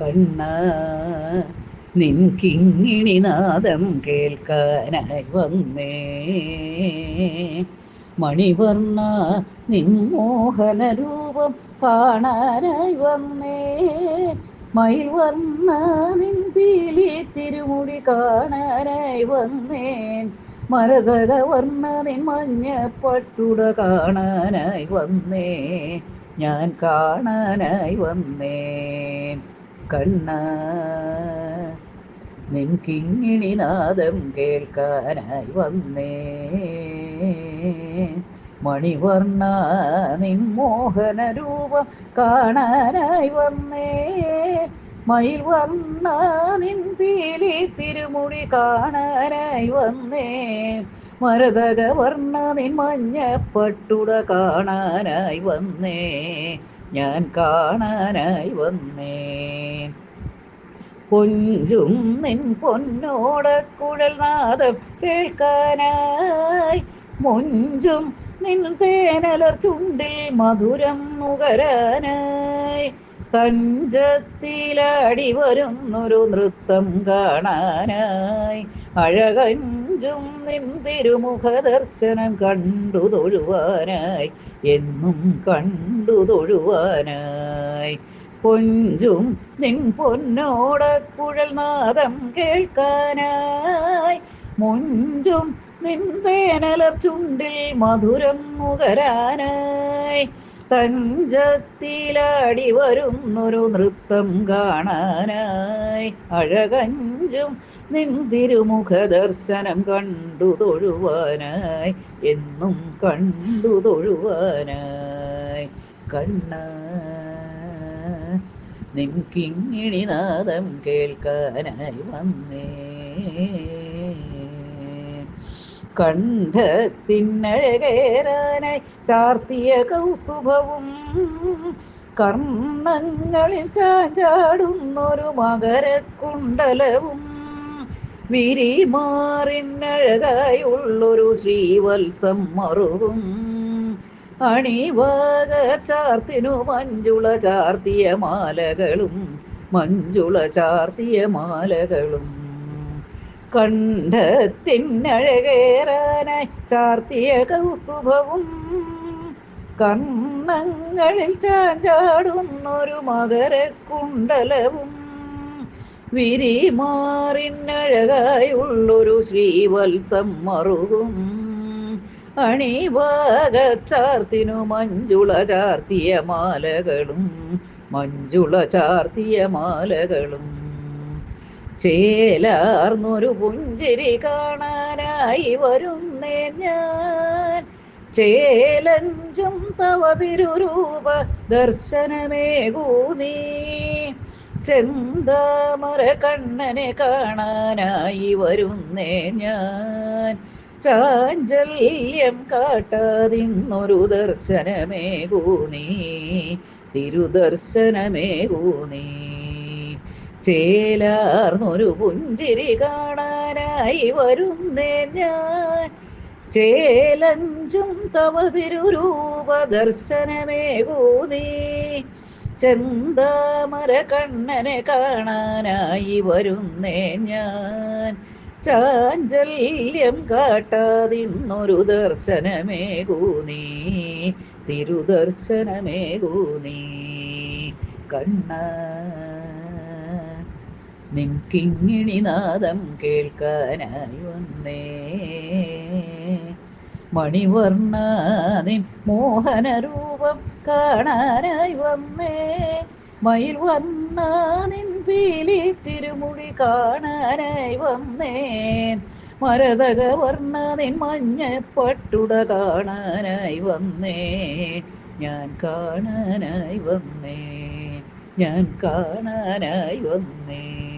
കണ്ണ. നിൻ കിങ്ങിണി നാദം കേൾക്കാനായി വന്നേ. മണിവർണ നിൻ മോഹന രൂപം കാണാനായി വന്നേ. മയിൽ വർണ നിൻ പീലി തിരുമുടി കാണാനായി വന്നേൻ മരതക വർണ നിൻ മഞ്ഞ പട്ടുട കാണാനായി വന്നേ. ഞാൻ കാണാനായി വന്നേൻ കണ്ണ. നിൻ കിങ്ങിണിനാദം കേൾക്കാനായി വന്നേ. മണിവർണ നിൻ മോഹന രൂപം കാണാനായി വന്നേ. മയിൽ വർണ നിൻ പീലി തിരുമുടി കാണാനായി വന്നേ. മരതക വർണ നിൻ മഞ്ഞപ്പട്ടുട കാണാനായി വന്നേ. ഞാൻ കാണാനായി വന്നേ. കൊഞ്ചും നിൻ പൊന്നോട നാദം കേൾക്കാനായി. മൊഞ്ചും നിൻ തേനലർ ചുണ്ടിൽ മധുരം നുകരാനായി. തഞ്ചത്തിലടി വരുന്നൊരു നൃത്തം കാണാനായി. അഴകഞ്ചും നിൻ തിരുമുഖ ദർശനം കണ്ടു തൊഴുവാനായി എന്നും കണ്ടു തൊഴുവാനായി കൊഞ്ചും നിൻ പൊന്നോടക്കുഴൽ നാദം കേൾക്കാനായി. മുഞ്ചും നിൻ തേനലർ ചുണ്ടിൽ മധുരം നുകരാനായി. തഞ്ചത്തിലടി വരുന്നൊരു നൃത്തം കാണാനായി. അഴകഞ്ചും നിൻ തിരുമുഖ ദർശനം കണ്ടു തൊഴുവാനായി. എന്നും കണ്ടു തൊഴുവാനായി. കണ്ണ നിൻ കിങ്ങിണിനാദം കേൾക്കാനായി വന്നേ. കണ്ഠത്തിനഴകേറാനായി ചാർത്തിയ കൗസ്തുഭവും കർണങ്ങളിൽ ചാഞ്ചാടുന്നൊരു മകരക്കുണ്ടലവും വിരിമാറിനഴകായുള്ളൊരു ശ്രീവത്സം മറുവും. അണിവാക ചാർത്തിനു മഞ്ജുള ചാർത്തിയ മാലകളും മഞ്ജുള ചാർത്തിയ മാലകളും. കണ്ഠത്തിനഴകേറാനായി ചാർത്തിയ കൗസ്തുഭവും കർണങ്ങളിൽ ചാഞ്ചാടുന്നൊരു മകരക്കുണ്ടലവും വിരിമാറിനഴകായുള്ളൊരു ശ്രീവത്സം മറുകും. അണിവാക ചാർത്തിനു മഞ്ജുള ചാർത്തിയ മാലകളും മഞ്ജുള ചാർത്തിയ മാലകളും. ചേലാർന്നൊരു പുഞ്ചിരി കാണാനായി വരുന്നേ ഞാൻ. ചേലഞ്ചും തവ തിരുരൂപ ദർശനമേകൂ നീ. ചെന്താമര കണ്ണനെ കാണാനായി വരുന്നേ ഞാൻ. ചാഞ്ചല്യം കാട്ടാതിന്നൊരു ദർശനമേകൂ നീ. തിരുദർശനമേകൂ നീ. ചേലാർന്നൊരു പുഞ്ചിരി കാണാനായി വരുന്നേ ഞാൻ. ചേലഞ്ചും ദർശനമേകൂ നീ ചെന്താമര കണ്ണനെ കാണാനായി വരുന്നേ ഞാൻ. ചാഞ്ചല്യം കാട്ടാതിന്നൊരു തിരുദർശനമേകൂ നീ കണ്ണ നിൻ കിങ്ങിണിനാദം കേൾക്കാനായി വന്നേ. മണിവർണ നിൻ മോഹനരൂപം കാണാനായി വന്നേ. മയിൽ വന്ന നിൻ പീലി തിരുമുടി കാണാനായി വന്നേൻ മരതക വർണ നിൻ മഞ്ഞപ്പട്ടുട കാണാനായി വന്നേ. ഞാൻ കാണാനായി വന്നേ. ഞാൻ കാണാനായി വന്നേ.